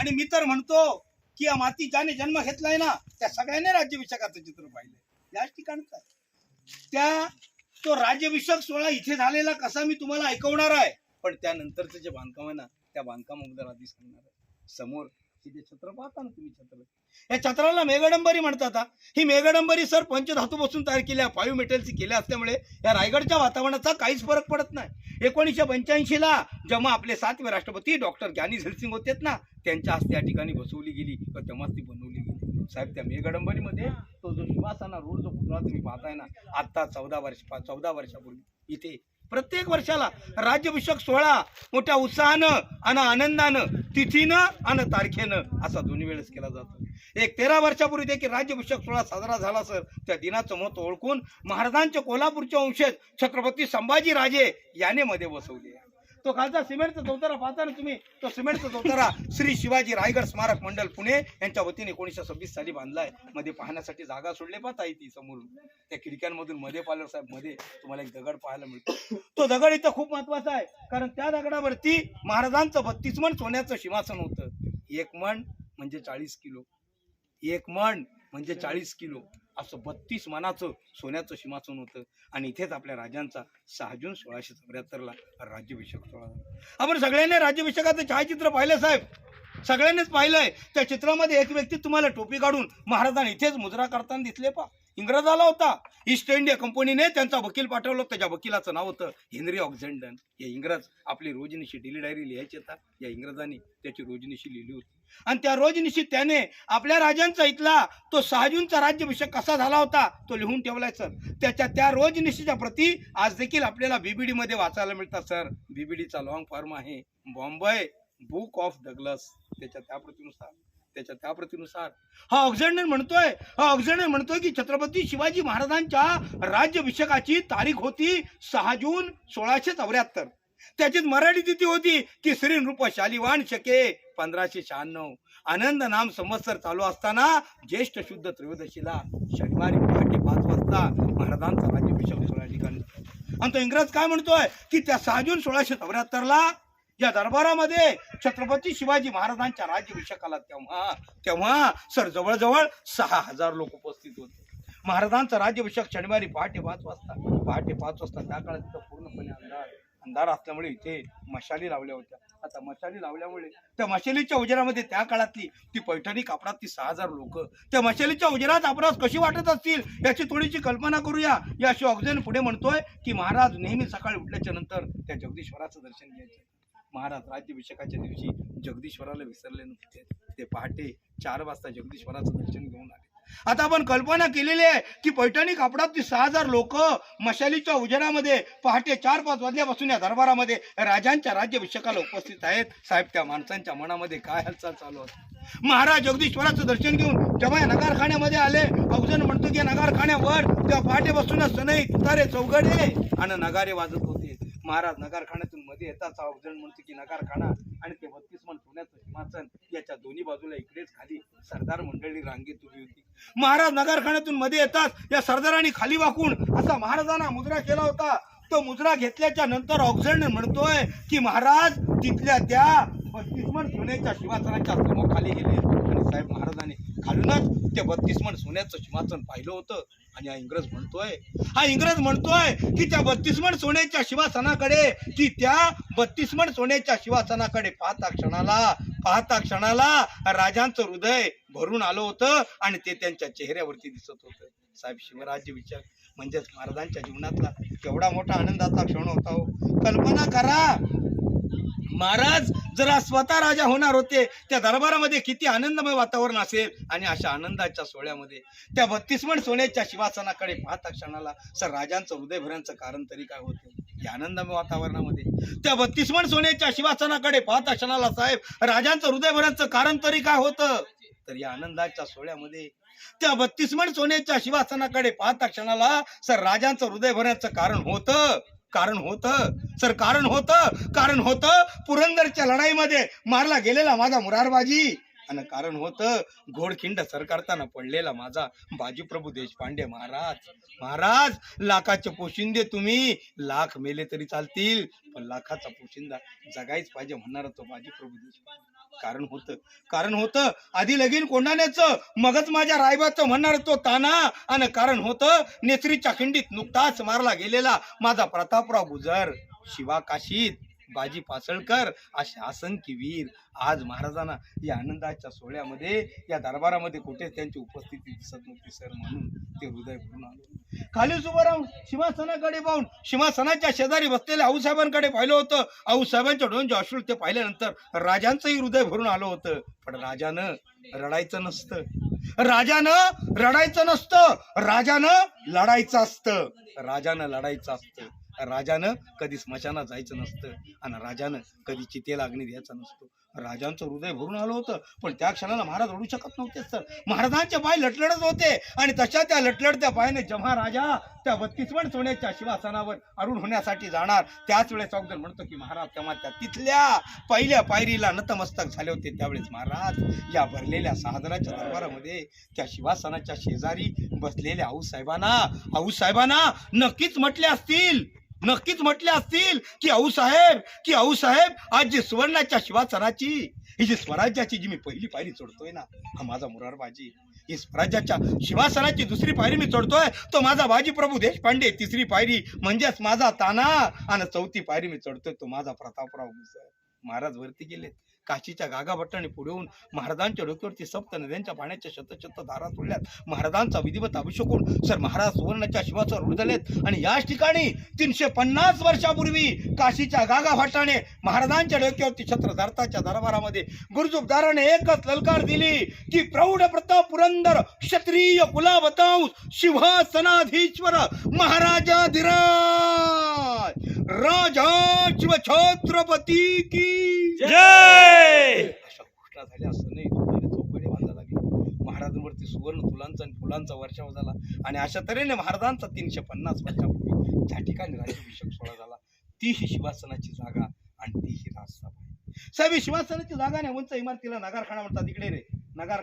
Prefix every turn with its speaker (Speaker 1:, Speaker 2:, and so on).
Speaker 1: आणि मी तर म्हणतो की या माती ज्याने जन्म घेतलाय ना त्या सगळ्यांनी राज्याभिषेकाचं चित्र पाहिलंय. याच ठिकाणचं त्या तो राज्याभिषेक सोहळा इथे झालेला कसा मी तुम्हाला ऐकवणार आहे. पण त्यानंतरचं जे बांधकाम आहे ना त्या बांधकाम आधी सांगणार आहे. समोर तिथे छत्र पाहता ना तुम्ही छत्र या छत्राला मेघडंबरी म्हणतात ही. मेघडंबरी सर पंचधातूपासून तयार केल्या फाईव्ह मेटलची केल्या असल्यामुळे या रायगडच्या वातावरणाचा काहीच फरक पडत नाही. एकोणीसशे पंच्याऐंशीला जेव्हा आपले सातवे राष्ट्रपती डॉक्टर ज्ञानी झलसिंग होतेत ना त्यांच्या हस्ते या ठिकाणी बसवली गेली किंवा तेव्हाच ती बनवली गेली. साहेब त्या मेघडंबरीमध्ये तो जो शिवासाना रोड जो पुतळा तुम्ही पाहताय ना आता चौदा वर्ष चौदा वर्षापूर्वी इथे प्रत्येक वर्षाला राज्याभिषेक सोहळा मोठ्या उत्साहानं आणि आनंदानं तिथीनं आणि तारखेनं असा दोन्ही वेळेस केला जातो. एक तेरा वर्षापूर्वी देखील राज्याभिषेक सोहळा साजरा झाला सर. त्या दिनाचं महत्त्व ओळखून महाराजांचे कोल्हापूरचे वंशज छत्रपती संभाजीराजे याने मध्ये बसवले तो खालचा सिमेंटचा चौतारा पाहता ना तुम्ही तो सिमेंटचा चौतारा श्री शिवाजी रायगड स्मारक मंडळ पुणे यांच्या वतीने एकोणीसशे सव्वीस साली बांधलायमध्ये पाहण्यासाठी जागा सोडले पाहता येते समोरून. त्या खिडक्यांमधून मध्ये पाहिलं साहेबमध्ये तुम्हाला एक दगड पाहायला मिळतो. तो दगड इथं खूप महत्त्वाचा आहे कारण त्या दगडावरती महाराजांचं बत्तीस मन सोन्याचं सिंहासन होतं. एक मन म्हणजे चाळीस किलो. एक मन म्हणजे चाळीस किलो. असं बत्तीस मनाचं सोन्याचं सिंहासन होतं आणि इथेच आपल्या राजांचा सहा जून सोळाशे चौऱ्याहत्तरला राज्याभिषेक सोहळा झाला. आपण सगळ्यांनी राज्याभिषेकाचं छायाचित्र पाहिलं साहेब. सगळ्यांनीच पाहिलंय. त्या चित्रामध्ये एक व्यक्ती तुम्हाला टोपी काढून महाराजांनी इथेच मुद्रा करताना दिसले पा इंग्रज आला होता. ईस्ट इंडिया कंपनीने त्यांचा वकील पाठवलं त्याच्या वकिलाचं नाव होतं हेनरी ऑक्झेंडन हे इंग्रज आपली रोजनिशी डेली डायरी लिहायची आता. या इंग्रजांनी त्याची रोजनिशी लिहिली होती. आणि त्या रोजनिशी त्याने आपल्या राजांचा इथला तो सहाजूंचा राज्यभिषेक राज्याभिषेक कसा झाला होता तो लिहून ठेवलाय सर. त्याच्या त्या रोजनिशीच्या प्रती आज देखील आपल्याला बीबीडी मध्ये वाचायला मिळतात सर. बीबीडीचा लॉंग फॉर्म आहे बॉम्बे बुक ऑफ डगलस त्याच्या त्या प्रतीनुसार त्याच्या त्या प्रतीनुसार. हा ऑक्झेंडन म्हणतोय हा ऑक्झेंडन म्हणतोय की छत्रपती शिवाजी महाराजांच्या राज्याभिषेकाची तारीख होती सहा जून सोळाशे चौऱ्याहत्तर. त्याची मराठी तिथी होती की श्री नृप शालिवान शके. पंधराशे शहाण्णव. आनंद नाम संवत्सर चालू असताना ज्येष्ठ शुद्ध त्रयोदशीला शनिवारी पहाटे पाच वाजता महाराजांचा राज्याभिषेक सोळा ठिकाणी. आणि तो इंग्रज काय म्हणतोय? की त्या सहा जून सोळाशे चौऱ्याहत्तरला या दरबारामध्ये छत्रपती शिवाजी महाराजांच्या राज्याभिषेकाला तेव्हा तेव्हा सर जवळजवळ सहा हजार लोक उपस्थित होते. महाराजांचा राज्याभिषेक शनिवारी पहाटे पाच वाजता पहाटे पाच वाजता त्या काळात तिथं पूर्णपणे अंधार अंधार असल्यामुळे इथे मशाली लावल्या होत्या. आता मशाली लावल्यामुळे त्या मशालीच्या उजेरामध्ये त्या काळातली ती पैठणी कापडातली सहा हजार लोक. त्या मशालीच्या उजेरात आपणास कशी वाटत असतील याची थोडीशी कल्पना करूया. या ऑक्झेन पुढे म्हणतोय की महाराज नेहमी सकाळी उठल्याच्या नंतर त्या जगदीश्वराचं दर्शन घ्यायचं. महाराज राज्याभिषेकाच्या दिवशी जगदीश्वराला विसरले नव्हते. ते पहाटे चार वाजता जगदीश्वराचं दर्शन घेऊन आले. आता आपण कल्पना केलेली आहे की पैठणी कापडातली सहा हजार लोक मशालीच्या उजेडामध्ये पहाटे चार पाच वाजल्यापासून या दरबारामध्ये राजांच्या राज्याभिषेकाला उपस्थित आहेत. साहेब त्या माणसांच्या मनामध्ये काय हालचाल चालू असते महाराज जगदीश्वराचं दर्शन घेऊन जेव्हा या नगारखान्यामध्ये आले. अवजन म्हणतो की या नगारखान्यावर तेव्हा पहाटे बसून सनई तुतारे चौघडे आणि नगारे वाजत होते. महाराज नगारखान्यातून मध्ये येतात. अवजण म्हणतो की नगारखाना आणि ते बत्तीस मन सोन्याचं सिंहासन याच्या दोन्ही बाजूला इकडेच खाली सरदार मंडळी रांगेत उभी होती. महाराज नगारखान्यातून मध्ये येतात. या सरदारांनी खाली वाकून असा महाराजांना मुद्रा केला होता. तो मुद्रा घेतल्याच्या नंतर ऑक्झेंड म्हणतोय की महाराज तिथल्या त्या बत्तीस मन सोन्याच्या सिंहासनाच्या समोर खाली गेले. आणि साहेब महाराजांनी घालूनच ते बत्तीस मन सोन्याचं सिंहासन पाहिलं होतं. आणि हा इंग्रज म्हणतोय हा इंग्रज म्हणतोय की त्या बत्तीस मन सोन्याच्या शिवासनाकडे की त्या बत्तीस मन सोन्याच्या शिवासनाकडे पाहता क्षणाला पाहता क्षणाला राजांचं हृदय भरून आलं होतं आणि ते त्यांच्या चेहऱ्यावरती दिसत होतं. साहेब शिवराज्य विचार म्हणजेच महाराजांच्या जीवनातला केवढा मोठा आनंदाचा क्षण होता हो. कल्पना करा महाराज जरा स्वतः राजा होणार होते त्या दरबारामध्ये किती आनंदमय वातावरण असेल. आणि अशा आनंदाच्या सोहळ्यामध्ये त्या बत्तीसमण सोन्याच्या शिवासनाकडे पाहता क्षणाला सर राजांचं हृदय भरण्याचं कारण तरी काय होतं? या आनंदमय वातावरणामध्ये. त्या बत्तीसमण सोन्याच्या शिवासनाकडे पाहता क्षणाला साहेब राजांचं हृदय भरण्याचं कारण तरी काय होतं? तर या आनंदाच्या सोहळ्यामध्ये त्या बत्तीसमण सोन्याच्या शिवासनाकडे पाहता क्षणाला सर राजांचं हृदय भरण्याचं कारण होतं. कारण होतं. सर कारण होतं. कारण होतं पुरंदरच्या लढाईमध्ये मारला गेलेला माझा मुरारबाजी. आणि कारण होतं घोडखिंड सर करताना पडलेला माझा बाजीप्रभू देशपांडे महाराज. महाराज लाखाचे पोशिंदे तुम्ही. लाख मेले तरी चालतील पण लाखाचा पोशिंदा जगायच पाहिजे म्हणणार तो बाजीप्रभू देशपांडे. कारण होतं. कारण होतं आधी लगीन कोंडाण्याचं मगच माझ्या रायबाचं म्हणणार तो ताना. आणि कारण होतं नेत्रीच्या खिंडीत नुकताच मारला गेलेला माझा प्रतापराव गुजर शिवा काशीत बाजी पासळकर असे असंख्य वीर आज महाराजांना या आनंदाच्या सोहळ्यामध्ये या दरबारामध्ये कुठेच त्यांची उपस्थिती दिसत नव्हती सर म्हणून ते हृदय भरून आलो. खाली उभं राहून सिंहासनाकडे पाहून सिंहासनाच्या शेजारी बसलेल्या आऊसाहेबांकडे पाहिलं होतं. आऊसाहेबांच्या डोळ्यांचे अश्रू ते पाहिल्यानंतर राजांचंही हृदय भरून आलं होतं. पण राजानं रडायचं नसतं. राजानं रडायचं नसतं. राजानं लढायचं असतं. राजानं लढायचं असतं. राजानं कधी स्मशानात जायचं नसतं आणि राजानं कधी चितेला अग्नी द्यायचा नसतो. राजांचं हृदय भरून आलं होतं पण त्या क्षणाला महाराज रडू शकत नव्हते सर. महाराजांचे पाय लटलडत होते आणि तशा त्या लटलडत्या पायाने जेव्हा राजा त्या बत्तीसवण सोन्याच्या शिवासनावर अरुण होण्यासाठी जाणार. त्याच वेळेस अगोदर म्हणतो की महाराज तेव्हा त्या तिथल्या पहिल्या पायरीला नतमस्तक झाले होते. त्यावेळेस महाराज या भरलेल्या सहादराच्या दरबारामध्ये त्या शिवासनाच्या शेजारी बसलेल्या आऊसाहेबांना आऊसाहेबांना नक्कीच म्हटले असतील. नक्कीच म्हटले असतील की आऊसाहेब की आऊसाहेब आज जी सुवर्णाच्या शिवासनाची ही जी स्वराज्याची जी मी पहिली पायरी चढतोय ना हा माझा मुरारबाजी ही स्वराज्याच्या शिवासनाची दुसरी पायरी मी चढतोय तो माझा बाजी प्रभू देशपांडे तिसरी पायरी म्हणजेच माझा ताना आणि चौथी पायरी मी चढतोय तो माझा प्रतापराव महाराज वरती गेलेत. काशीच्या गागाभट्टाने पुढे होऊन महाराजांच्या डोक्यावरती सप्त नद्यांच्या पाण्याच्या शतशत धारा सोडल्यात महाराजांचा विधिवत अभिषेक होऊन सर महाराज सुवर्णाच्या शिवाचं झालेत. आणि याच ठिकाणी तीनशे पन्नास वर्षापूर्वी काशीच्या गागाभट्टाने महाराजांच्या डोक्यावरती छत्र धरताच्या दरबारामध्ये गुरुजुबदाराने एकच ललकार दिली की प्रौढ प्रताप पुरंदर क्षत्रिय कुलावतांश सिंहासनाधीश्वर महाराजाधिराज राजा शिव छत्रपती की
Speaker 2: जय!
Speaker 1: अशा घोषणा झाल्या असं नाही. तोपर्यंत चौकडे बांधायला लागली. महाराजांवरती सुवर्ण फुलांचा आणि फुलांचा वर्षाव झाला. आणि अशा तऱ्हेने महाराजांचा तीनशे पन्नास वर्षापूर्वी ज्या ठिकाणी राज्याभिषेक सोहळा झाला ती ही शिवासनाची जागा आणि ती ही राजसभा साहेब शिवासनाची जागा नाही. उंच इमारतीला नगारखाना म्हणतात. इकडे रे. नगार